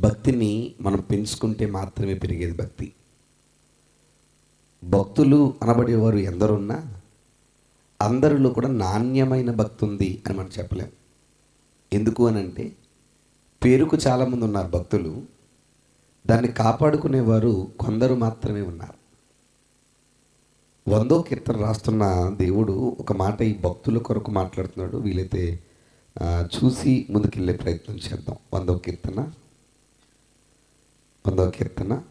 భక్తిని మనం పెంచుకుంటే మాత్రమే పెరిగేది భక్తి. భక్తులు అనబడేవారు ఎందరున్నా అందరిలో కూడా నాణ్యమైన భక్తి ఉంది అని మనం చెప్పలేం. ఎందుకు అని అంటే పేరుకు చాలామంది ఉన్నారు భక్తులు దాన్ని కాపాడుకునేవారు కొందరు మాత్రమే ఉన్నారు. వందో కీర్తన రాస్తున్న దేవుడు ఒక మాట ఈ భక్తుల కొరకు మాట్లాడుతున్నాడు. వీలైతే చూసి ముందుకెళ్ళే ప్రయత్నం చేద్దాం. వందో కీర్తన. వందో కీర్తన.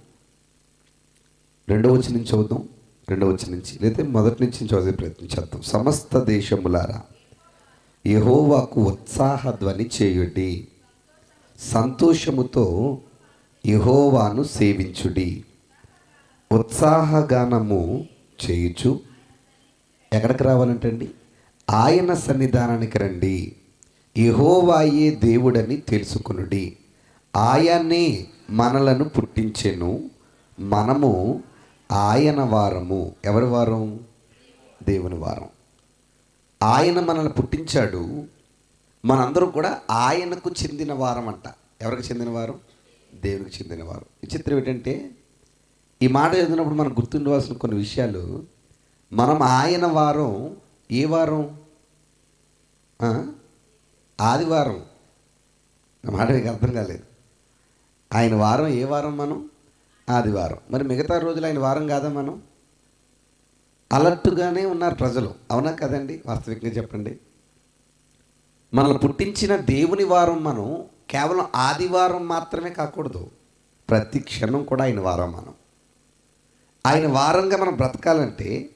రెండవ వచ్చి నుంచి చదువుదాం. రెండవ వచ్చి నుంచి. లేదా మొదటి నుంచి చదివే ప్రయత్నం చేద్దాం. సమస్త దేశములారా యహోవాకు ఉత్సాహ ధ్వని చేయుడి. సంతోషముతో యహోవాను సేవించుడి. ఉత్సాహగానము చేయుచు. ఎక్కడికి రావాలంటండి? ఆయన సన్నిధానానికి రండి. యహోవాయే దేవుడని తెలుసుకునుడి. ఆయనే మనలను పుట్టించెను. మనము ఆయన వారము. ఎవరి వారం? దేవుని వారం. ఆయన మనల్ని పుట్టించాడు. మనందరూ కూడా ఆయనకు చెందిన వారం అంట ఎవరికి చెందిన వారం? దేవునికి చెందిన వారు. విచిత్రం ఏంటంటే ఈ మాట చదివినప్పుడు మనకు గుర్తుండవలసిన కొన్ని విషయాలు. మనం ఆయన వారం ఏ వారం? ఆదివారం. నా మాట మీకు అర్థం కాలేదు. ఆయన వారం ఏ వారం మనం? ఆదివారం. మరి మిగతా రోజులు ఆయన వారం కాదా మనం? అలర్ట్గానే ఉన్నారు ప్రజలు. అవునా కదండి? వాస్తవికంగా చెప్పండి. మనల్ని పుట్టించిన దేవుని వారం మనం కేవలం ఆదివారం మాత్రమే కాకూడదు. ప్రతి క్షణం కూడా ఆయన వారం మనం. ఆయన వారంగా మనం బ్రతకాలంటే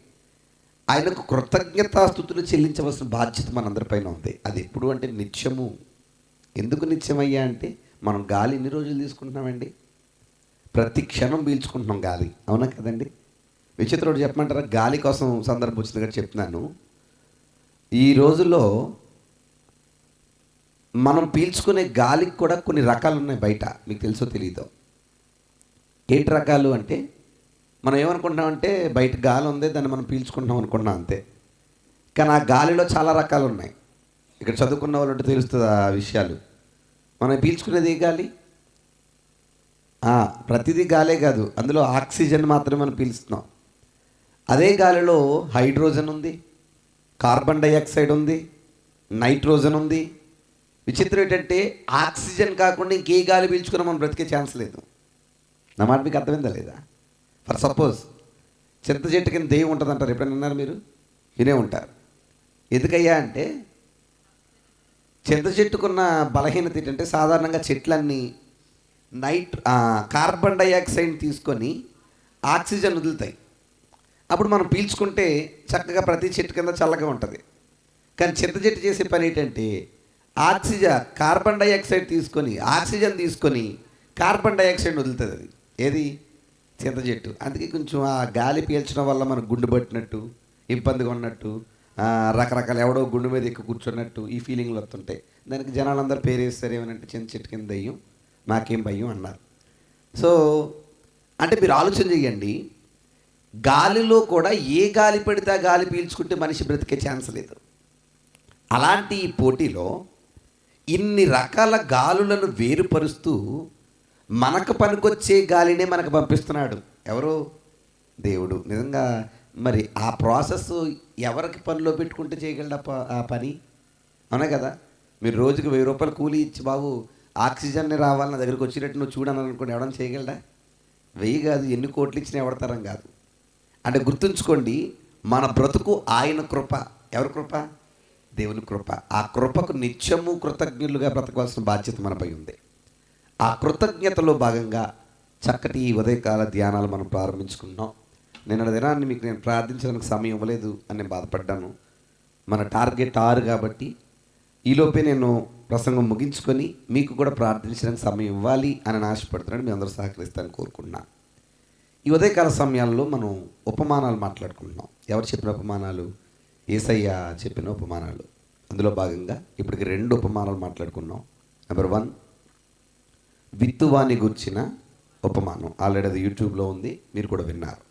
ఆయనకు కృతజ్ఞతాస్థుతులు చెల్లించవలసిన బాధ్యత మనందరిపైన ఉంది. అది ఎప్పుడు అంటే నిత్యము. ఎందుకు నిత్యమయ్యా అంటే మనం గాలి ఎన్ని రోజులు తీసుకుంటున్నామండి? ప్రతి క్షణం పీల్చుకుంటున్నాం గాలి. అవునా కదండి? విచిత్రుడు చెప్పమంటారా? గాలి కోసం సందర్భం వచ్చిందిగా చెప్తున్నాను. ఈ రోజుల్లో మనం పీల్చుకునే గాలికి కూడా కొన్ని రకాలు ఉన్నాయి బయట. మీకు తెలుసో తెలియదో ఏంటి రకాలు అంటే మనం ఏమనుకుంటున్నామంటే బయట గాలి ఉంది దాన్ని మనం పీల్చుకుంటున్నాం అనుకుంటున్నాం అంతే. కానీ ఆ గాలిలో చాలా రకాలు ఉన్నాయి. ఇక్కడ చదువుకున్న వాళ్ళు అంటే తెలుస్తుంది ఆ విషయాలు? మనం పీల్చుకునేది ఏ గాలి? ప్రతిదీ గాలే కాదు. అందులో ఆక్సిజన్ మాత్రమే మనం పీలుస్తున్నాం. అదే గాలిలో హైడ్రోజన్ ఉంది కార్బన్ డైఆక్సైడ్ ఉంది నైట్రోజన్ ఉంది. విచిత్రం ఏంటంటే ఆక్సిజన్ కాకుండా ఇంకే గాలి పీల్చుకున్నా మనం బ్రతికే ఛాన్స్ లేదు. నా మాట మీకు అర్థమైందా లేదా? ఫర్ సపోజ్ చింత చెట్టు కింద దెయ్యం ఉంటుంది అంటారు ఎప్పుడైనా మీరు? వినే ఉంటారు. ఎందుకయ్యా అంటే చింత చెట్టుకున్న బలహీనత ఏంటంటే సాధారణంగా చెట్లన్నీ నైట్ కార్బన్ డైఆక్సైడ్ తీసుకొని ఆక్సిజన్ వదులుతాయి. అప్పుడు మనం పీల్చుకుంటే చక్కగా ప్రతి చెట్టు కింద చల్లగా ఉంటుంది. కానీ చింత చెట్టు చేసే పని ఏంటంటే ఆక్సిజన్ కార్బన్ డైఆక్సైడ్ తీసుకొని ఆక్సిజన్ తీసుకొని కార్బన్ డైఆక్సైడ్ వదులుతుంది అది. ఏది? చింత చెట్టు. అందుకే కొంచెం ఆ గాలి పీల్చడం వల్ల మనకు గుండు పట్టినట్టు ఇబ్బందిగా ఉన్నట్టు రకరకాల ఎవడో గుండు మీద ఎక్కువ కూర్చున్నట్టు ఈ ఫీలింగ్లు వస్తుంటాయి. దానికి జనాలందరూ పేరేస్తారు ఏమనంటే చిన్న చెట్టు కింద దయ్యం నాకేం భయం అన్నారు. సో అంటే మీరు ఆలోచన చేయండి గాలిలో కూడా ఏ గాలి పెడితే ఆ గాలి పీల్చుకుంటే మనిషి బ్రతికే ఛాన్స్ లేదు. అలాంటి ఈ పోటీలో ఇన్ని రకాల గాలులను వేరుపరుస్తూ మనకు పనికొచ్చే గాలినే మనకు పంపిస్తున్నాడు. ఎవరు? దేవుడు. నిజంగా మరి ఆ ప్రాసెస్ ఎవరికి పనిలో పెట్టుకుంటే చేయగలడు ఆ ప- ఆ పని? అవునా కదా? మీరు రోజుకి వెయ్యి రూపాయలు కూలీ ఇచ్చి బాబు ఆక్సిజన్ రావాలి నా దగ్గరికి వచ్చినట్టు నువ్వు చూడని అనుకోండి ఎవడన్నా చేయగలడా? వెయ్యి కాదు ఎన్ని కోట్లు ఇచ్చినా ఎవడతారం కాదు. అంటే గుర్తుంచుకోండి మన బ్రతుకు ఆయన కృప. ఎవరి కృప? దేవుని కృప. ఆ కృపకు నిత్యము కృతజ్ఞులుగా బ్రతకవలసిన బాధ్యత మనపై ఉంది. ఆ కృతజ్ఞతలో భాగంగా చక్కటి ఈ ఉదయకాల ధ్యానాలు మనం ప్రారంభించుకున్నాం నిన్న దినాన్ని మీకు నేను ప్రార్థించడానికి సమయం ఇవ్వలేదు అని నేను బాధపడ్డాను. మన టార్గెట్ ఆరు కాబట్టి ఈలోపే నేను ప్రసంగం ముగించుకొని మీకు కూడా ప్రార్థించడానికి సమయం ఇవ్వాలి అని ఆశపడుతున్నాను. మీ అందరూ సహకరిస్తారని కోరుకుంటున్నాను ఈ ఉదయకాల సమయాల్లో మనం ఉపమానాలు మాట్లాడుకుంటున్నాం. ఎవరు చెప్పిన ఉపమానాలు? ఏసయ్య చెప్పిన ఉపమానాలు. అందులో భాగంగా ఇప్పటికి రెండు ఉపమానాలు మాట్లాడుకున్నాం. నెంబర్ వన్ విత్తువాని గుర్చిన ఉపమానం. ఆల్రెడీ అది యూట్యూబ్లో ఉంది. మీరు కూడా విన్నారు.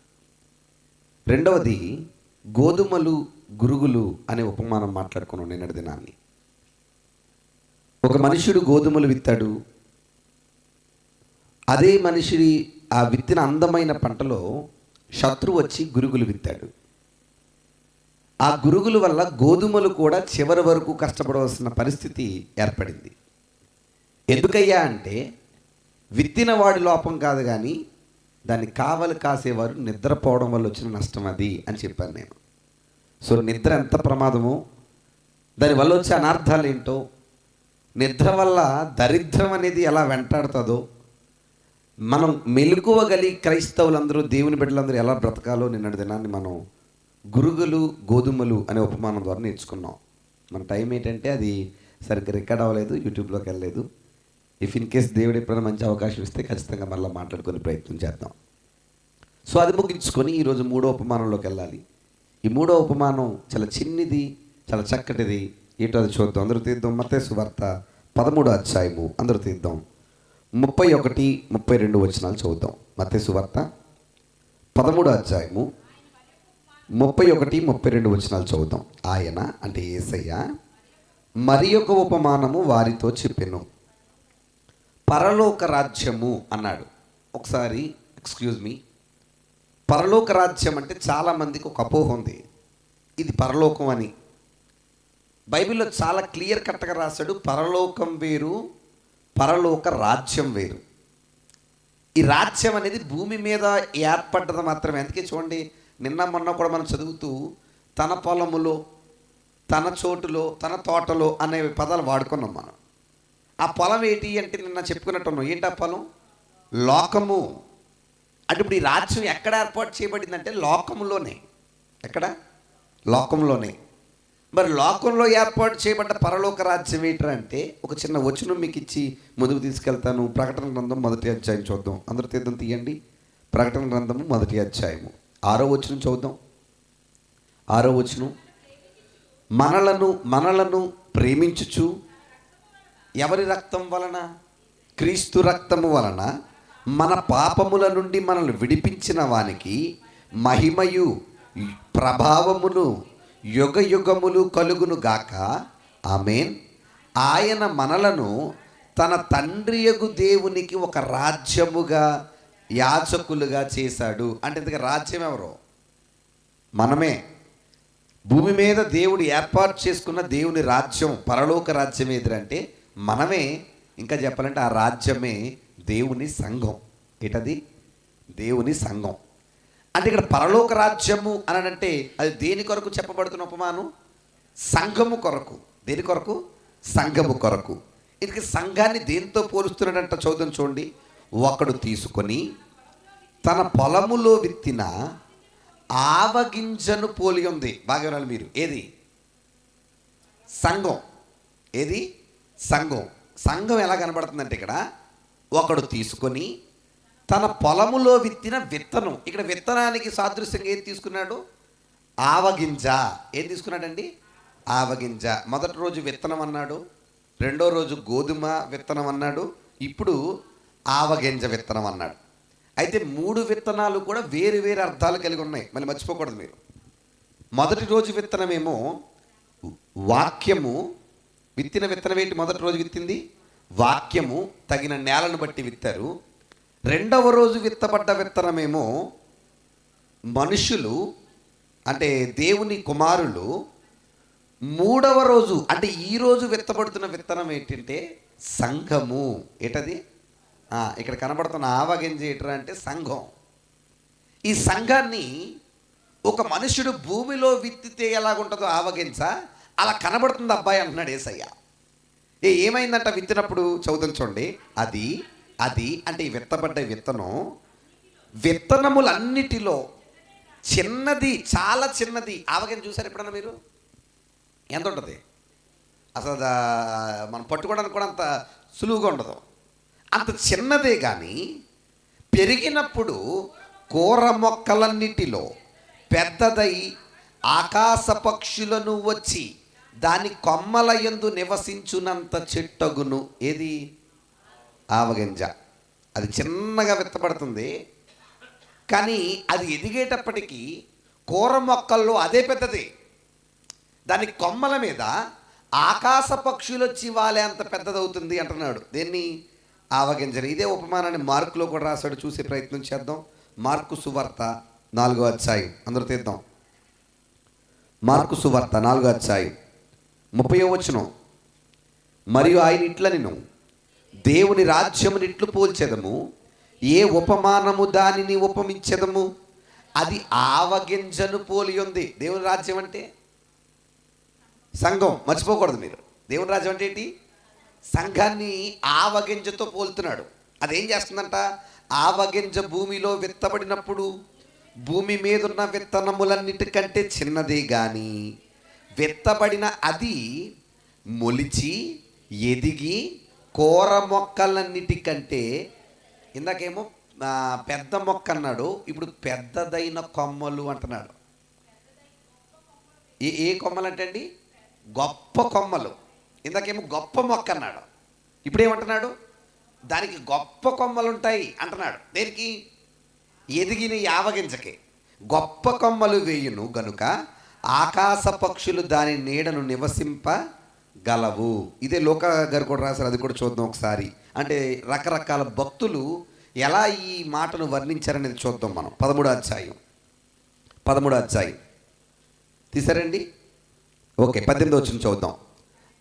రెండవది గోధుమలు గురుగులు అనే ఉపమానం మాట్లాడుకున్నాం నిన్నటి దినాన్ని. ఒక మనుషుడు గోధుమలు విత్తాడు అదే మనిషి ఆ విత్తిన అందమైన పంటలో శత్రువు వచ్చి గురుగులు విత్తాడు. ఆ గురుగుల వల్ల గోధుమలు కూడా చివరి వరకు కష్టపడవలసిన పరిస్థితి ఏర్పడింది. ఎందుకయ్యా అంటే విత్తిన వాడి లోపం కాదు కానీ దాన్ని కావలి కాసేవారు నిద్రపోవడం వల్ల వచ్చిన నష్టం అది అని చెప్పాను నేను. సో నిద్ర ఎంత ప్రమాదమో దానివల్ల వచ్చే అనార్థాలు ఏంటో నిద్ర వల్ల దరిద్రం అనేది ఎలా వెంటాడుతుందో మనం మెలుకువగలి క్రైస్తవులందరూ దేవుని బిడ్డలందరూ ఎలా బ్రతకాలో నిన్నటి దినాన్ని మనం గురుగులు గోధుమలు అనే ఉపమానం ద్వారా నేర్చుకున్నాం. మన టైం ఏంటంటే అది సరిగ్గా రికార్డ్ అవ్వలేదు యూట్యూబ్లోకి వెళ్ళలేదు. ఇఫ్ ఇన్ కేస్ దేవుడు ఎప్పుడైనా మంచి అవకాశం ఇస్తే ఖచ్చితంగా మళ్ళీ మాట్లాడుకునే ప్రయత్నం చేద్దాం. సో అది ముగించుకొని ఈరోజు మూడో ఉపమానంలోకి వెళ్ళాలి. ఈ మూడో ఉపమానం చాలా చిన్నది చాలా చక్కటిది. ఏంటో అది చూద్దాం. అందరూ తీద్దాం. మతే సువార్త పదమూడో అధ్యాయము. అందరూ తీద్దాం. ముప్పై ఒకటి ముప్పై రెండు వచనాలు చదువుతాం. మతే సువార్త పదమూడో అధ్యాయము. ముప్పై ఒకటి ముప్పై రెండు వచనాలు చదువుతాం. ఆయన అంటే ఏసయ్య మరి ఒక ఉపమానము వారితో చెప్పాను. పరలోక రాజ్యము అన్నాడు. ఒకసారి ఎక్స్క్యూజ్ మీ పరలోక రాజ్యం అంటే చాలామందికి ఒక అపోహ ఉంది. ఇది పరలోకం అని. బైబిల్లో చాలా క్లియర్ కట్గా రాశాడు పరలోకం వేరు పరలోక రాజ్యం వేరు. ఈ రాజ్యం అనేది భూమి మీద ఏర్పడ్డది మాత్రమే. అందుకే చూడండి నిన్న మొన్న కూడా మనం చదువుతూ తన పొలములో తన చోటులో తన తోటలో అనే పదాలు వాడుకున్నాం మనం. ఆ పొలం ఏంటి అంటే నిన్న చెప్పుకున్నట్టున్నాం ఏంటి ఆ పొలం? లోకము. అంటే ఇప్పుడు ఈ రాజ్యం ఎక్కడ ఏర్పాటు చేయబడిందంటే లోకములోనే. ఎక్కడ? లోకంలోనే మరి లోకంలో ఏర్పాటు చేయబడ్డ పరలోక రాజ్యం ఏంటంటే అంటే ఒక చిన్న వచనం మీకు ఇచ్చి ముందుకు తీసుకెళ్తాను. ప్రకటన గ్రంథం మొదటి అధ్యాయం చూద్దాం. అందరూ తీర్థం తీయండి. ప్రకటన గ్రంథము మొదటి అధ్యాయము. ఆరో వచనం చూద్దాం. ఆరో వచనం. మనలను మనలను ప్రేమించుచు ఎవరి రక్తం వలన? క్రీస్తు రక్తము వలన మన పాపముల నుండి మనల్ని విడిపించిన వానికి మహిమయు ప్రభావమును యుగ యుగములు కలుగును గాక. ఆమెన్. ఆయన మనలను తన తండ్రియగు దేవునికి ఒక రాజ్యముగా యాచకులుగా చేశాడు. అంటే ఇంతగా రాజ్యం ఎవరు? మనమే. భూమి మీద దేవుడు ఏర్పాటు చేసుకున్న దేవుని రాజ్యం పరలోక రాజ్యం ఎదురంటే మనమే ఇంకా చెప్పాలంటే ఆ రాజ్యమే దేవుని సంఘం. ఏటది? దేవుని సంఘం. అంటే ఇక్కడ పరలోక రాజ్యము అని అంటే అది దేని కొరకు చెప్పబడుతున్న ఉపమానం? సంఘము కొరకు. దేని కొరకు? సంఘము కొరకు. ఇది సంఘాన్ని దేంతో పోలుస్తున్నాడంట చదువుదాం చూడండి. ఒకడు తీసుకొని తన పొలములో విత్తిన ఆవగింజను పోలి ఉంది. బాగా వినాలి మీరు. ఏది? సంఘం. ఏది? సంఘం. సంఘం ఎలా కనబడుతుందంటే ఇక్కడ ఒకడు తీసుకొని తన పొలములో విత్తిన విత్తనం. ఇక్కడ విత్తనానికి సాదృశ్యంగా ఏం తీసుకున్నాడు? ఆవగింజ. ఏం తీసుకున్నాడండి? ఆవగింజ. మొదటి రోజు విత్తనం అన్నాడు. రెండో రోజు గోధుమ విత్తనం అన్నాడు. ఇప్పుడు ఆవగింజ విత్తనం అన్నాడు. అయితే మూడు విత్తనాలు కూడా వేరు వేరు అర్థాలు కలిగి ఉన్నాయి. మళ్ళీ మర్చిపోకూడదు మీరు. మొదటి రోజు విత్తనమేమో వాక్యము విత్తిన విత్తనం ఏంటి? మొదటి రోజు విత్తింది? వాక్యము తగిన నేలను బట్టి విత్తారు. రెండవ రోజు విత్తబడ్డ విత్తనమేమో మనుషులు అంటే దేవుని కుమారులు మూడవ రోజు అంటే ఈ రోజు విత్తబడుతున్న విత్తనం ఏంటంటే సంఘము. ఏటది? ఇక్కడ కనబడుతున్న ఆవగింజ ఏంటరా అంటే సంఘం. ఈ సంఘాన్ని ఒక మనుషుడు భూమిలో విత్తితే ఎలాగుంటుందో ఆవగింజ అలా కనబడుతుంది అబ్బాయి అంటున్నాడు ఏసయ్య. ఏ ఏమైందంట విత్తినప్పుడు? చదువుతాం చూడండి. అది అది అంటే ఈ విత్తబడ్డ విత్తనం విత్తనములన్నిటిలో చిన్నది చాలా చిన్నది. ఆవగింజ చూసారు ఎప్పుడన్నా మీరు? ఎంత ఉంటుంది? అసలు మనం పట్టుకోవడానికి కూడా అంత సులువుగా ఉండదు. అంత చిన్నదే కానీ పెరిగినప్పుడు కూర మొక్కలన్నిటిలో పెద్దదై ఆకాశ పక్షులను వచ్చి దాని కొమ్మల ఎందు నివసించునంత చెట్టగును ఏది? ఆవగింజ. అది చిన్నగా విత్తపడుతుంది కానీ అది ఎదిగేటప్పటికీ కూర మొక్కల్లో అదే పెద్దది. దాని కొమ్మల మీద ఆకాశ పక్షులు వచ్చి వాలే అంత పెద్దదవుతుంది అంటున్నాడు. దేన్ని? ఆవగింజని. ఇదే ఉపమానాన్ని మార్కులో కూడా రాశాడు. చూసే ప్రయత్నం చేద్దాం. మార్కు సువార్త నాలుగో అధ్యాయం. అందరూ తీద్దాం. మార్కు సువార్త నాలుగో అధ్యాయం. ముప్పై వచనం. మరియు ఆయన ఇట్లనిను దేవుని రాజ్యముని ఇట్లు పోల్చెదము ఏ ఉపమానము దానిని ఉపమించెదము? అది ఆవగింజను పోలి ఉంది దేవుని రాజ్యం అంటే? సంఘం. మర్చిపోకూడదు మీరు. దేవుని రాజ్యం అంటే ఏంటి? సంఘాన్ని ఆవగింజతో పోలుతున్నాడు. అదేం చేస్తుందంట? ఆవగింజ భూమిలో విత్తబడినప్పుడు భూమి మీద ఉన్న విత్తనములన్నిటికంటే చిన్నదే కానీ విత్తబడిన అది మొలిచి ఎదిగి కూర మొక్కలన్నిటికంటే ఇందాకేమో పెద్ద మొక్క అన్నాడు ఇప్పుడు పెద్దదైన కొమ్మలు అంటున్నాడు. ఏ ఏ కొమ్మలు అంటే అండి గొప్ప కొమ్మలు. ఇందాకేమో గొప్ప మొక్క అన్నాడు. ఇప్పుడు ఏమంటున్నాడు దానికి గొప్ప కొమ్మలు ఉంటాయి అంటున్నాడు. దేనికి? ఎదిగిన యావగింజకి గొప్ప కొమ్మలు వేయును గనుక ఆకాశ పక్షులు దాని నీడను నివసింప గలవు ఇదే లోక గారు కూడా రాశారు అది కూడా చూద్దాం ఒకసారి. అంటే రకరకాల భక్తులు ఎలా ఈ మాటను వర్ణించారనేది చూద్దాం మనం. పదమూడో అధ్యాయం. పదమూడో అధ్యాయం. తీసారండి? ఓకే పద్దెనిమిది వచ్చిన చూద్దాం.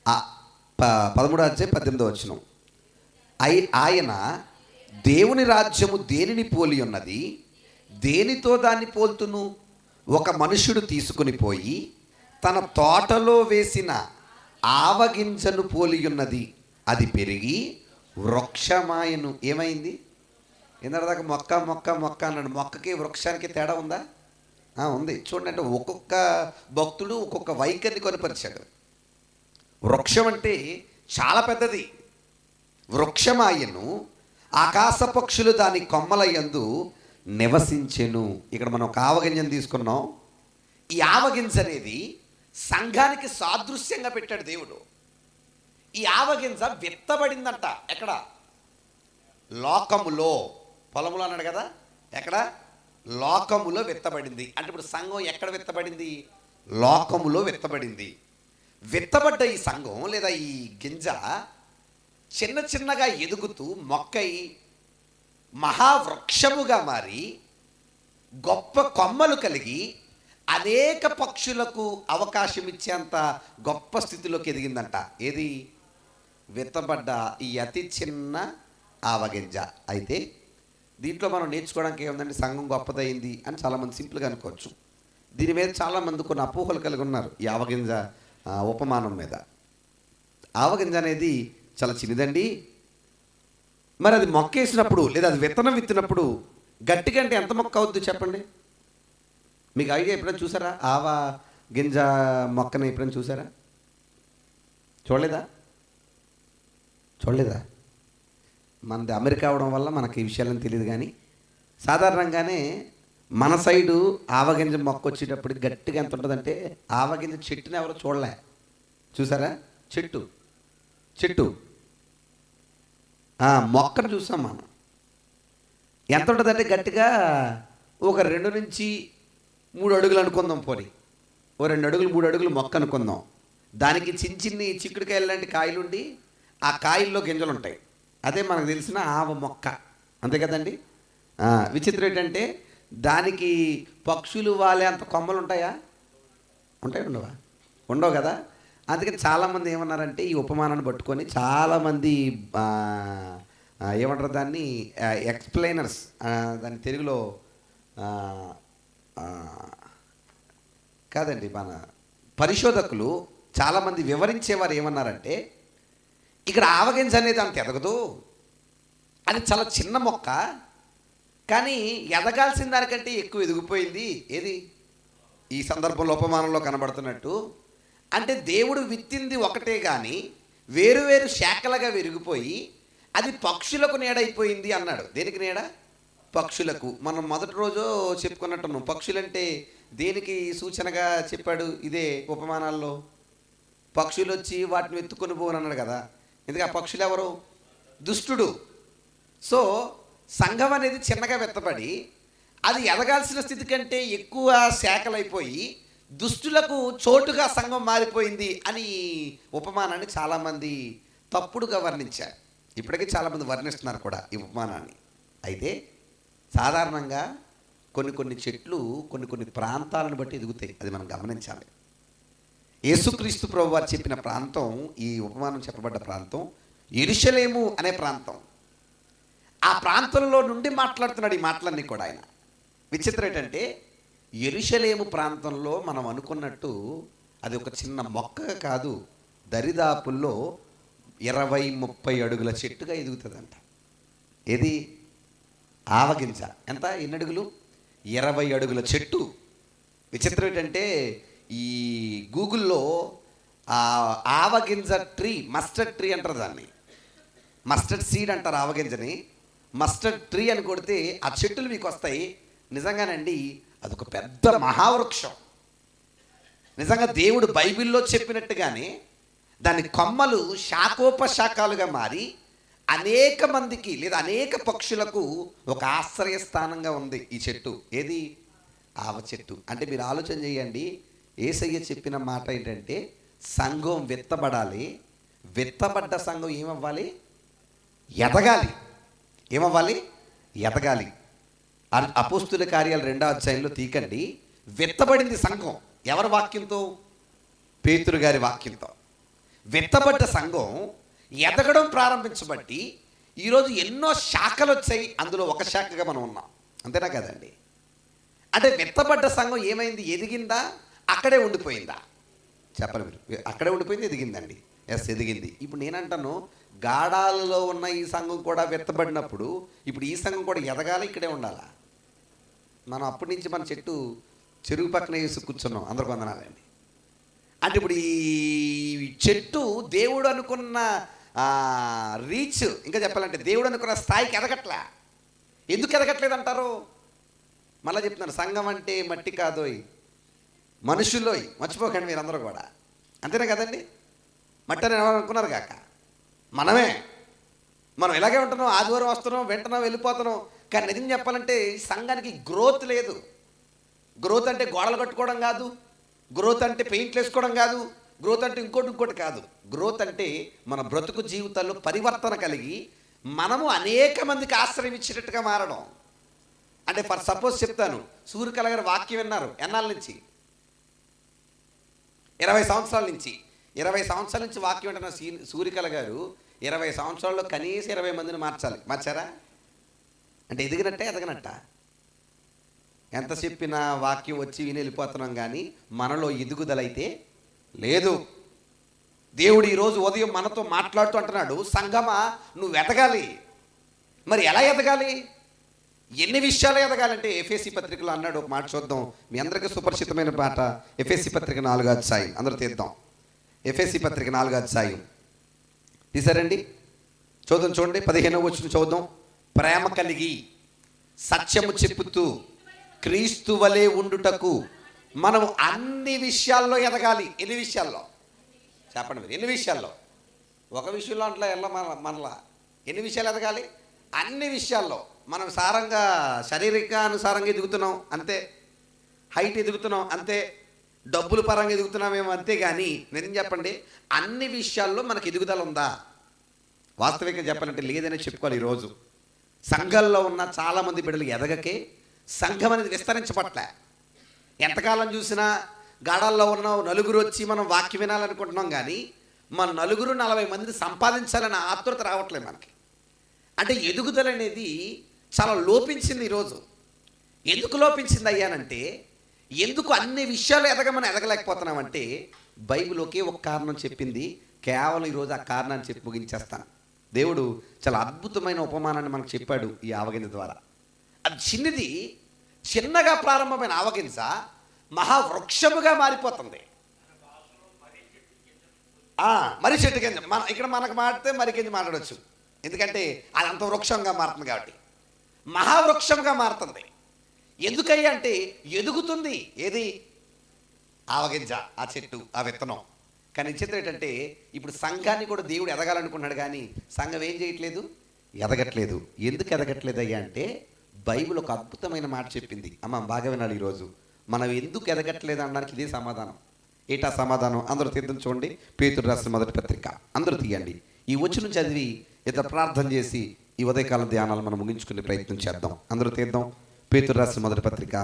పదమూడు పదమూడో అధ్యాయం పద్దెనిమిదో వచ్చిన ఆయన దేవుని రాజ్యము దేనిని పోలి ఉన్నది? దేనితో దాన్ని పోల్తును? ఒక మనుషుడు తీసుకుని పోయి తన తోటలో వేసిన ఆవగింజను పోలి ఉన్నది అది పెరిగి వృక్షమాయను. ఏమైంది? ఇందాక మొక్క మొక్క మొక్క అన్నాడు. మొక్కకి వృక్షానికి తేడా ఉందా? ఉంది. చూడండి అంటే ఒక్కొక్క భక్తుడు ఒక్కొక్క వైఖరిని కొనపరిచాడు. వృక్షం అంటే చాలా పెద్దది. వృక్షమాయను ఆకాశ పక్షులు దాని కొమ్మల యందు నివసించెను. ఇక్కడ మనం ఒక ఆవగింజను తీసుకున్నాం. ఈ ఆవగింజ అనేది సంఘానికి సాదృశ్యంగా పెట్టాడు దేవుడు. ఈ ఆవగింజ విత్తబడిందంట. ఎక్కడ? లోకములో. పొలములో అన్నాడు కదా. ఎక్కడ? లోకములో విత్తబడింది. అంటే ఇప్పుడు సంఘం ఎక్కడ విత్తబడింది? లోకములో విత్తబడింది. విత్తబడ్డ ఈ సంఘం లేదా ఈ గింజ చిన్న చిన్నగా ఎదుగుతూ మొక్కై మహావృక్షముగా మారి గొప్ప కొమ్మలు కలిగి అనేక పక్షులకు అవకాశం ఇచ్చేంత గొప్ప స్థితిలోకి ఎదిగిందంట. ఏది? విత్తబడ్డ ఈ అతి చిన్న ఆవగింజ అయితే దీంట్లో మనం నేర్చుకోవడానికి ఏముందంటే సంఘం గొప్పదైంది అని చాలామంది సింపుల్గా అనుకోవచ్చు. దీని మీద చాలామంది కొన్ని అపోహలు కలిగి ఉన్నారు ఈ ఆవగింజ ఉపమానం మీద. ఆవగింజ అనేది చాలా చిన్నదండి. మరి అది మొక్క వేసినప్పుడు లేదా అది విత్తనం విత్తినప్పుడు గట్టిగా అంటే ఎంత మొక్క అవుద్ది చెప్పండి? మీకు ఐడియా ఎప్పుడైనా చూసారా? ఆవ గింజ మొక్కని ఎప్పుడైనా చూసారా? చూడలేదా? చూడలేదా? మనది అమెరికా అవడం వల్ల మనకి ఈ విషయాలని తెలియదు కానీ సాధారణంగానే మన సైడు ఆవగింజ మొక్క వచ్చేటప్పుడు గట్టిగా ఎంత ఉంటుందంటే ఆవగింజ చెట్టుని ఎవరు చూడలే. చూసారా? చెట్టు. చెట్టు. మొక్కను చూసాం మనం. ఎంత ఉంటుందంటే గట్టిగా ఒక రెండు నుంచి మూడు అడుగులు అనుకుందాం పోని. ఓ రెండు అడుగులు మూడు అడుగులు మొక్క అనుకుందాం. దానికి చిన్న చిన్ని చిక్కుడుకాయలు లాంటి కాయలుండి ఆ కాయల్లో గింజలు ఉంటాయి. అదే మనకు తెలిసిన ఆవ మొక్క. అంతే కదండి? విచిత్రం ఏంటంటే దానికి పక్షులు వాలే అంత కొమ్మలు ఉంటాయా? ఉంటాయి ఉండవా? ఉండవు కదా? అందుకని చాలామంది ఏమన్నారంటే ఈ ఉపమానాన్ని పట్టుకొని చాలామంది ఏమంటారు దాన్ని ఎక్స్ప్లెయినర్స్ దాని తెలుగులో కాదండి మన పరిశోధకులు చాలామంది వివరించేవారు ఏమన్నారంటే ఇక్కడ ఆవగింజ అనేది అంత ఎదగదు. అది చాలా చిన్న మొక్క కానీ ఎదగాల్సిన దానికంటే ఎక్కువ ఎదిగిపోయింది. ఏది? ఈ సందర్భంలో ఉపమానంలో కనబడుతున్నట్టు అంటే దేవుడు విత్తింది ఒకటే కానీ వేరు వేరు శాఖలుగా విరిగిపోయి అది పక్షులకు నీడైపోయింది అన్నాడు. దేనికి నీడ? పక్షులకు. మనం మొదటి రోజు చెప్పుకున్నట్టున్నాం పక్షులంటే దేనికి సూచనగా చెప్పాడు ఇదే ఉపమానాల్లో? పక్షులు వచ్చి వాటిని ఎత్తుకొని పోను అన్నాడు కదా. ఎందుకు? ఆ పక్షులు ఎవరు? దుష్టుడు. సో సంఘం అనేది చిన్నగా వెత్తబడి అది ఎదగాల్సిన స్థితి కంటే ఎక్కువ శాఖలైపోయి దుష్టులకు చోటుగా సంఘం మారిపోయింది అని ఉపమానాన్ని చాలామంది తప్పుడుగా వర్ణించారు. ఇప్పటికీ చాలామంది వర్ణిస్తున్నారు కూడా ఈ ఉపమానాన్ని. అయితే సాధారణంగా కొన్ని కొన్ని చెట్లు కొన్ని కొన్ని ప్రాంతాలను బట్టి ఎదుగుతాయి. అది మనం గమనించాలి. యేసుక్రీస్తు ప్రభు వారు చెప్పిన ప్రాంతం ఈ ఉపమానం చెప్పబడ్డ ప్రాంతం ఇరుషలేము అనే ప్రాంతం. ఆ ప్రాంతంలో నుండి మాట్లాడుతున్నాడు ఈ మాటలన్నీ కూడా ఆయన. విచిత్రం ఏంటంటే ఎరుషలేము ప్రాంతంలో మనం అనుకున్నట్టు అది ఒక చిన్న మొక్క కాదు దరిదాపుల్లో ఇరవై ముప్పై అడుగుల చెట్టుగా ఎదుగుతుందంట. ఏది? ఆవగింజ ఎంత? ఎన్ని అడుగులు? ఇరవై అడుగుల చెట్టు. విచిత్రం ఏంటంటే ఈ గూగుల్లో ఆవగింజ ట్రీ మస్టర్డ్ ట్రీ అంటారు దాన్ని. మస్టర్డ్ సీడ్ అంటారు ఆవగింజని మస్టర్డ్ ట్రీ అని కొడితే ఆ చెట్టులు మీకు వస్తాయి. నిజంగానండి అదొక పెద్ద మహావృక్షం. నిజంగా దేవుడు బైబిల్లో చెప్పినట్టుగానే దాని కొమ్మలు శాఖోపశాఖాలుగా మారి అనేక మందికి లేదా అనేక పక్షులకు ఒక ఆశ్రయస్థానంగా ఉంది ఈ చెట్టు. ఏది? ఆవ చెట్టు. అంటే మీరు ఆలోచన చేయండి. ఏసయ్య చెప్పిన మాట ఏంటంటే సంఘం విత్తబడాలి. విత్తబడ్డ సంఘం ఏమవ్వాలి? ఎదగాలి. ఏమవ్వాలి? ఎదగాలి. అపోస్తుల కార్యాలు రెండో అధ్యాయంలో తీకండి విత్తబడింది సంఘం ఎవరి వాక్యంతో? పేతురు గారి వాక్యంతో. విత్తబడ్డ సంఘం ఎదగడం ప్రారంభించబట్టి ఈరోజు ఎన్నో శాఖలు వచ్చాయి. అందులో ఒక శాఖగా మనం ఉన్నాం. అంతేనా కదండి? అంటే విత్తబడ్డ సంఘం ఏమైంది? ఎదిగిందా? అక్కడే ఉండిపోయిందా? చెప్పరు మీరు. అక్కడే ఉండిపోయింది ఎదిగిందండి. ఎస్ ఎదిగింది. ఇప్పుడు నేనంటాను గాడాలలో ఉన్న ఈ సంఘం కూడా విత్తబడినప్పుడు ఇప్పుడు ఈ సంఘం కూడా ఎదగాలి ఇక్కడే ఉండాలా? మనం అప్పటి నుంచి మన చెట్టు చెరువు పక్కన వేసి కూర్చున్నాం. అందరు వందనాలండి. అంటే ఇప్పుడు ఈ చెట్టు దేవుడు అనుకున్న రీచ్ ఇంకా చెప్పాలంటే దేవుడు అనుకున్న స్థాయికి ఎదగట్లా? ఎందుకు ఎదగట్లేదు అంటారు మళ్ళీ చెప్తున్నాను సంఘం అంటే మట్టి కాదోయ్ మనుషుల్లోయ్ మర్చిపోకండి మీరందరూ కూడా. అంతేనే కదండి? మట్టి అని ఎవరు అనుకున్నారు కాక. మనమే. మనం ఇలాగే ఉంటున్నాం ఆదివారం వస్తున్నాం వెంటనే వెళ్ళిపోతున్నాం. కానీ నిజం చెప్పాలంటే సంఘానికి గ్రోత్ లేదు. గ్రోత్ అంటే గోడలు కట్టుకోవడం కాదు గ్రోత్ అంటే పెయింట్లు వేసుకోవడం కాదు గ్రోత్ అంటే ఇంకోటి ఇంకోటి కాదు. గ్రోత్ అంటే మన బ్రతుకు జీవితాల్లో పరివర్తన కలిగి మనము అనేక మందికి ఆశ్రయం ఇచ్చేటట్టుగా మారడం. అంటే ఫర్ సపోజ్ చెప్తాను సూర్యకళ గారు వాక్యం విన్నారు ఎన్నాళ్ళ నుంచి? ఇరవై సంవత్సరాల నుంచి. ఇరవై సంవత్సరాల నుంచి వాక్యం వింటున్న సూర్యకళ గారు ఇరవై సంవత్సరాల్లో కనీసం ఇరవై మందిని మార్చాలి. మార్చారా? అంటే ఎదిగినట్టే ఎదగనట్ట. ఎంత చెప్పినా వాక్యం వచ్చి విని వెళ్ళిపోతున్నాం కానీ మనలో ఎదుగుదలైతే లేదు. దేవుడు ఈరోజు ఉదయం మనతో మాట్లాడుతూ అంటున్నాడు సంగమా నువ్వు ఎదగాలి. మరి ఎలా ఎదగాలి? ఎన్ని విషయాలు ఎదగాలంటే ఎఫ్ఎస్సి పత్రికలో అన్నాడు ఒక మాట చూద్దాం. మీ అందరికీ సుపరిచితమైన పాట ఎఫ్ఎస్సి పత్రిక నాలుగో అధ్యాయం. అందరూ తీద్దాం. ఎఫ్ఎస్సి పత్రిక నాలుగో అధ్యాయం. తీసారండి. చూద్దాం చూడండి. పదిహేనవ వచ్చిన చూద్దాం ప్రేమ కలిగి సత్యము చెప్పుతూ క్రీస్తు వలె ఉండుటకు మనం అన్ని విషయాల్లో ఎదగాలి. ఎన్ని విషయాల్లో? చెప్పండి మీరు. ఎన్ని విషయాల్లో? ఒక విషయంలో అంట్లో ఎలా మన మనలా. ఎన్ని విషయాలు ఎదగాలి? అన్ని విషయాల్లో. మనం సారంగా శారీరక అనుసారంగా ఎదుగుతున్నాం. అంతే. హైట్ ఎదుగుతున్నాం. అంతే. డబ్బుల పరంగా ఎదుగుతున్నామేమో అంతే కానీ నిజం చెప్పండి అన్ని విషయాల్లో మనకు ఎదుగుదల ఉందా? వాస్తవికంగా చెప్పాలంటే లేదని చెప్పుకోవాలి ఈరోజు. సంఘాల్లో ఉన్న చాలామంది బిడ్డలు ఎదగకే సంఘం అనేది విస్తరించబట్లే. ఎంతకాలం చూసినా గాడాల్లో ఉన్న నలుగురు వచ్చి మనం వాక్యం వినాలనుకుంటున్నాం కానీ మన నలుగురు నలభై మంది సంపాదించాలన్న ఆతృత రావట్లేదు మనకి. అంటే ఎదుగుదల అనేది చాలా లోపించింది ఈరోజు. ఎందుకు లోపించింది అయ్యానంటే ఎందుకు అన్ని విషయాలు ఎదగమని ఎదగలేకపోతున్నామంటే బైబిల్ ఒకే ఒక కారణం చెప్పింది. కేవలం ఈరోజు ఆ కారణాన్ని చెప్పి ముగించేస్తాను. దేవుడు చాలా అద్భుతమైన ఉపమానాన్ని మనకు చెప్పాడు ఈ ఆవగింజ ద్వారా. అది చిన్నది చిన్నగా ప్రారంభమైన ఆవగింజ మహావృక్షముగా మారిపోతుంది. ఆ, మరి చెట్టు కింద మన ఇక్కడ మనకు మాడితే మరి కింద మాట్లాడవచ్చు ఎందుకంటే అది అంత వృక్షంగా మారుతుంది కాబట్టి. మహావృక్షంగా మారుతుంది. ఎందుకయ్యా అంటే ఎదుగుతుంది. ఏది? ఆవగింజ ఆ చెట్టు ఆ విత్తనం. కానీ చిత్రం ఏంటంటే ఇప్పుడు సంఘాన్ని కూడా దేవుడు ఎదగాలనుకున్నాడు కానీ సంఘం ఏం చేయట్లేదు? ఎదగట్లేదు. ఎందుకు ఎదగట్లేదు అయ్యా అంటే బైబిల్ ఒక అద్భుతమైన మాట చెప్పింది. అమ్మ బాగా వినాలి ఈరోజు. మనం ఎందుకు ఎదగట్లేదు అనడానికి ఇదే సమాధానం. ఏటా సమాధానం? అందరూ తీర్థం చూడండి. పేతుడు రాసిన మొదటి పత్రిక. అందరూ తీయండి. ఈ వచ్చిన చదివి ఇతర ప్రార్థన చేసి ఈ ఉదయకాల ధ్యానాలు మనం ముగించుకునే ప్రయత్నం చేద్దాం. అందరూ తీర్థం పేతురు రాసిన మొదటి పత్రిక.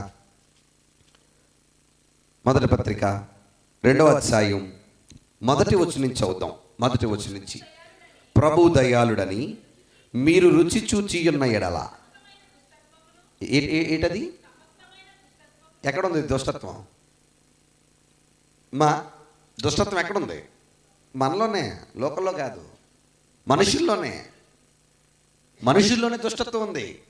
మొదటి పత్రిక రెండవ అధ్యాయం మొదటి వచ్చి నుంచి చదువుదాం. మొదటి వచ్చి నుంచి. ప్రభు దయాళుడని మీరు రుచి చూచి ఉన్న ఎడల. ఏ- ఏంటది? ఎక్కడుంది దుష్టత్వం? మా దుష్టత్వం ఎక్కడుంది? మనలోనే లోకల్లో కాదు. మనుషుల్లోనే. మనుషుల్లోనే దుష్టత్వం ఉంది.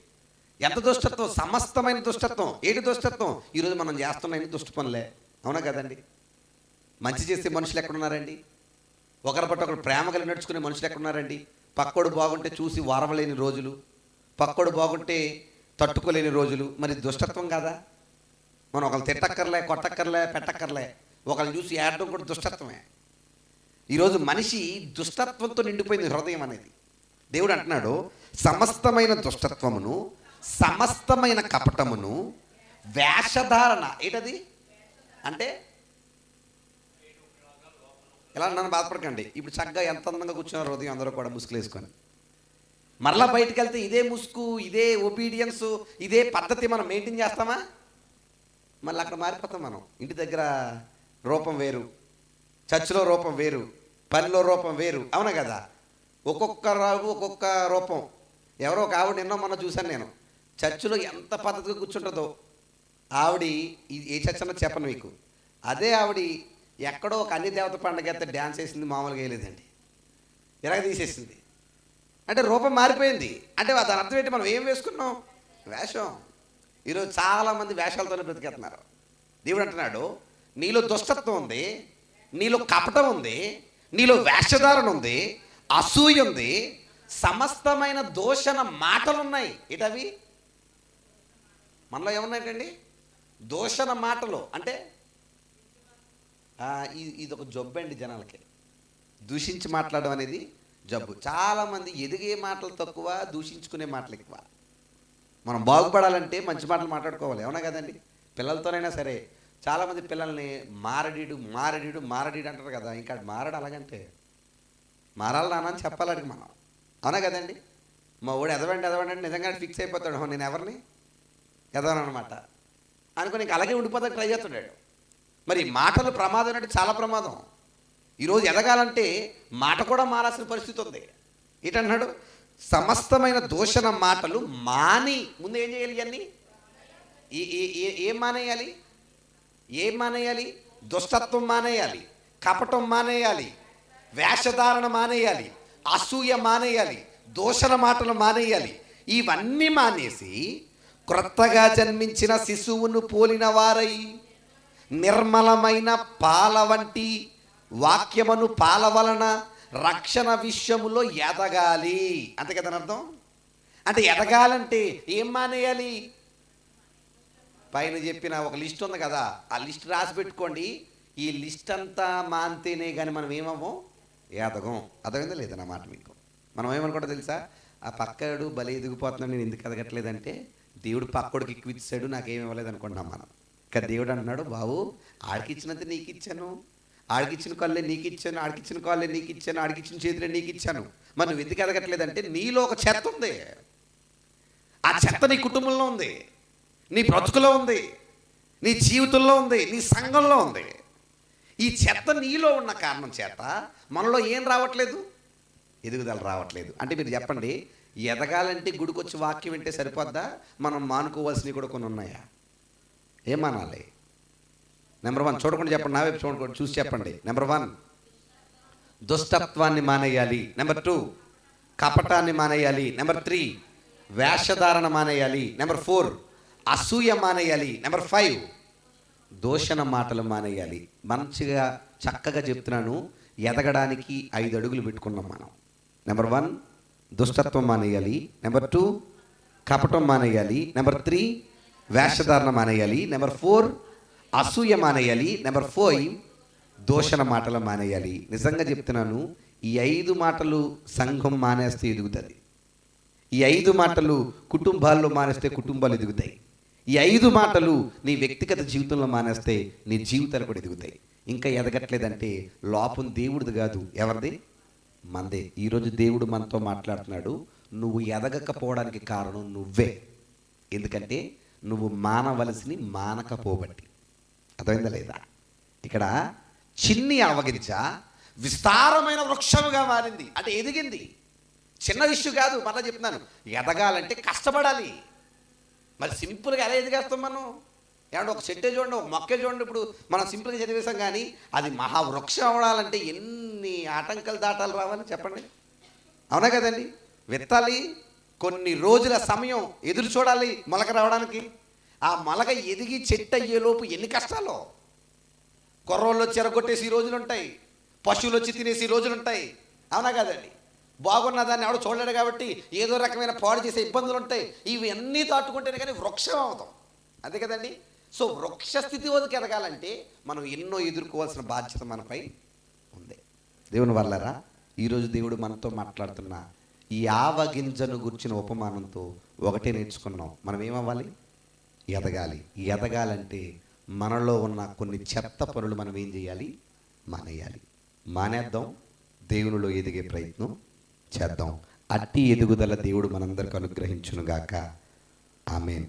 ఎంత దుష్టత్వం? సమస్తమైన దుష్టత్వం. ఏంటి దుష్టత్వం? ఈరోజు మనం చేస్తున్న దుష్ట పనులే? అవునా కదండి? మంచి చేసే మనుషులు ఎక్కడున్నారండి? ఒకరి పట్ల ఒకరు ప్రేమ కలిగి నడుచుకునే మనుషులు ఎక్కడున్నారండి? పక్కోడు బాగుంటే చూసి వారవలేని రోజులు పక్కోడు బాగుంటే తట్టుకోలేని రోజులు. మరి దుష్టత్వం కాదా? మనం ఒకళ్ళు తిట్టక్కర్లే కొట్టక్కర్లే పెట్టక్కర్లే. ఒకరిని చూసి ఏడడం కూడా దుష్టత్వమే. ఈరోజు మనిషి దుష్టత్వంతో నిండిపోయింది హృదయం అనేది. దేవుడు అంటున్నాడు సమస్తమైన దుష్టత్వమును సమస్తమైన కపటమును వేషధారణ. ఏంటది? అంటే ఎలా నన్ను బాధపడకండి. ఇప్పుడు చక్కగా ఎంత అందంగా కూర్చున్నారు హృదయం అందరూ కూడా ముసుగులు వేసుకొని. మరలా బయటికి వెళ్తే ఇదే ముసుగు ఇదే ఒబీడియన్స్ ఇదే పద్ధతి మనం మెయింటైన్ చేస్తామా? మళ్ళీ అక్కడ మారిపోతాం మనం. ఇంటి దగ్గర రూపం వేరు చర్చిలో రూపం వేరు పనిలో రూపం వేరు. అవునా కదా? ఒక్కొక్క రావు ఒక్కొక్క రూపం. ఎవరో ఒక ఆవిడ ఎన్నో మొన్న చూశాను నేను. చర్చిలో ఎంత పద్ధతిగా కూర్చుంటుందో. ఆవిడ ఏ చర్చ అన్నది చెప్పను మీకు. అదే ఆవిడ ఎక్కడో ఒక అన్ని దేవత పండుగ అయితే డ్యాన్స్ వేసింది మామూలుగా వేయలేదండి. ఇలాగ తీసేసింది. అంటే రూపం మారిపోయింది. అంటే దాని అర్థం ఏంటి? మనం ఏం వేసుకున్నాం? వేషం. ఈరోజు చాలామంది వేషాలతోనే బ్రతికేస్తున్నారు. దేవుడు అంటున్నాడు నీలో దుష్టత్వం ఉంది నీలో కపటం ఉంది నీలో వేషధారణ ఉంది అసూయ ఉంది సమస్తమైన దోషణ మాటలు ఉన్నాయి మనలో ఏమున్నాయండి దోషణ మాటలు. అంటే ఇది ఇది ఒక జబ్బు అండి జనాలకి. దూషించి మాట్లాడడం అనేది జబ్బు. చాలామంది ఎదిగే మాటలు తక్కువ దూషించుకునే మాటలు ఎక్కువ. మనం బాగుపడాలంటే మంచి మాటలు మాట్లాడుకోవాలి. అవునా కదండి? పిల్లలతోనైనా సరే. చాలామంది పిల్లల్ని మారడీడు మారడీడు మారడీడు అంటారు కదా. ఇంకా మారడు అలాగంటే. మారాలి నాన్న అని చెప్పాలి మనం. అవునా కదండి? మా వాడు ఎదవండి ఎదవండి అంటే నిజంగానే ఫిక్స్ అయిపోతాడు. నేను ఎవరిని? అనమాట అనుకుని ఇంక అలాగే ఉండిపోతా ట్రై చేస్తున్నాడు మరి మాటలు ప్రమాదం అంటే చాలా ప్రమాదం. ఈరోజు ఎదగాలంటే మాట కూడా మారాల్సిన పరిస్థితి ఉంది. ఏంటన్నాడు సమస్తమైన దూషణ మాటలు మాని ముందు ఏం చేయాలి ఇవన్నీ? ఏ- ఏ- ఏం మానేయాలి? ఏం మానేయాలి? దుష్టత్వం మానేయాలి. కపటం మానేయాలి. వేషధారణ మానేయాలి. అసూయ మానేయాలి. దూషణ మాటలు మానేయాలి. ఇవన్నీ మానేసి క్రొత్తగా జన్మించిన శిశువును పోలిన వారై నిర్మలమైన పాల వంటి వాక్యమును పాల వలన రక్షణ విషయములో ఎదగాలి. అంతే కదా అర్థం? అంటే ఎదగాలంటే ఏం మానేయాలి? పైన చెప్పిన ఒక లిస్ట్ ఉంది కదా ఆ లిస్ట్ రాసి పెట్టుకోండి. ఈ లిస్ట్ అంతా మాంతేనే కానీ మనం ఏమవ్వం? ఎదగం. అర్థమైందా లేదన్నమాట మీకు? మనం ఏమనుకుంటా తెలుసా? ఆ పక్కడు బలి ఎదిగిపోతున్నాడు నేను ఎందుకు ఎదగట్లేదంటే దేవుడు పక్కోడికి ఎక్కువ ఇచ్చాడు నాకేం ఇవ్వలేదు అనుకున్నాం మనం. ఇక దేవుడు అంటున్నాడు బాబు ఆడికి ఇచ్చినంత నీకు ఇచ్చాను. ఆడికి ఇచ్చిన కాళ్ళే నీకు ఇచ్చాను ఆడికి ఇచ్చిన కాళ్ళే నీకు ఇచ్చాను ఆడికి ఇచ్చిన చేతులే నీకు ఇచ్చాను. మరి నువ్వు ఎందుకు ఎదగట్లేదంటే నీలో ఒక చెత్త ఉంది. ఆ చెత్త నీ కుటుంబంలో ఉంది. నీ బ్రతుకులో ఉంది. నీ జీవితంలో ఉంది. నీ సంఘంలో ఉంది. ఈ చెత్త నీలో ఉన్న కారణం చేత మనలో ఏం రావట్లేదు? ఎదుగుదల రావట్లేదు. అంటే మీరు చెప్పండి ఎదగాలంటే గుడికొచ్చి వాక్యం వింటే సరిపోద్దా? మనం మానుకోవాల్సినవి కూడా కొన్ని ఉన్నాయా? ఏం నెంబర్ వన్ చూడకుండా చెప్పండి నా వైపు చూడకుండా చూసి చెప్పండి. నెంబర్ వన్ దుష్టత్వాన్ని మానేయాలి. నెంబర్ టూ కపటాన్ని మానేయాలి. నెంబర్ త్రీ వేషధారణ మానేయాలి. నెంబర్ ఫోర్ అసూయ మానేయాలి. నెంబర్ ఫైవ్ దోషణ మాటలు మానేయాలి. మంచిగా చక్కగా చెప్తున్నాను. ఎదగడానికి ఐదు అడుగులు పెట్టుకున్నాం మనం. నెంబర్ వన్ దుష్టత్వం మానేయాలి. నెంబర్ టూ కపటం మానేయాలి. నెంబర్ త్రీ వేషధారణ మానేయాలి. నెంబర్ ఫోర్ అసూయ మానేయాలి. నెంబర్ ఫైవ్ దోషణ మాటలు మానేయాలి. నిజంగా చెప్తున్నాను ఈ ఐదు మాటలు సంఘం మానేస్తే ఎదుగుతుంది. ఈ ఐదు మాటలు కుటుంబాల్లో మానేస్తే కుటుంబాలు ఎదుగుతాయి. ఈ ఐదు మాటలు నీ వ్యక్తిగత జీవితంలో మానేస్తే నీ జీవితాలు కూడా ఎదుగుతాయి. ఇంకా ఎదగట్లేదంటే లోపం దేవుడిది కాదు. ఎవరిది? మందే. ఈరోజు దేవుడు మనతో మాట్లాడుతున్నాడు నువ్వు ఎదగకపోవడానికి కారణం నువ్వే. ఎందుకంటే నువ్వు మానవలసిని మానకపోబట్టి. అర్థమైందా లేదా? ఇక్కడ చిన్ని అవగించ విస్తారమైన వృక్షముగా మారింది. అంటే ఎదిగింది. చిన్న ఇష్యూ కాదు మళ్ళీ చెప్తున్నాను. ఎదగాలంటే కష్టపడాలి. మరి సింపుల్గా ఎలా ఎదిగేస్తాం మనం? ఏమంటే ఒక చెట్టే చూడండి ఒక మొక్కే చూడండి. ఇప్పుడు మనం సింపుల్గా చదివేశాం కానీ అది మహావృక్షం అవడాలంటే ఎన్ని ఆటంకాలు దాటాలు రావాలి చెప్పండి. అవునా కదండి? విత్తాలి కొన్ని రోజుల సమయం ఎదురు చూడాలి మొలక రావడానికి. ఆ మొలక ఎదిగి చెట్టు అయ్యేలోపు ఎన్ని కష్టాలు? కుర్రోళ్ళు వచ్చి ఎరగొట్టేసి రోజులు ఉంటాయి. పశువులు వచ్చి తినేసి రోజులు ఉంటాయి. అవునా కదండి? బాగున్న దాన్ని ఎవడు చూడలేడు కాబట్టి ఏదో రకమైన పాడు చేసే ఇబ్బందులు ఉంటాయి. ఇవి అన్నీ దాటుకుంటేనే కానీ వృక్షం అవుతాం. అంతే కదండి? సో వృక్ష స్థితి వద్దకు ఎదగాలంటే మనం ఎన్నో ఎదుర్కోవాల్సిన బాధ్యత మనపై ఉంది. దేవుని వల్లరా ఈరోజు దేవుడు మనతో మాట్లాడుతున్న ఈ ఆవగింజను గుర్చిన ఉపమానంతో ఒకటే నేర్చుకున్నాం. మనం ఏమవ్వాలి? ఎదగాలి. ఎదగాలంటే మనలో ఉన్న కొన్ని చెత్త పనులు మనం ఏం చేయాలి? మానేయాలి. మానేద్దాం. దేవునిలో ఎదిగే ప్రయత్నం చేద్దాం. అట్టి ఎదుగుదల దేవుడు మనందరికి అనుగ్రహించునుగాక. ఆమెన్.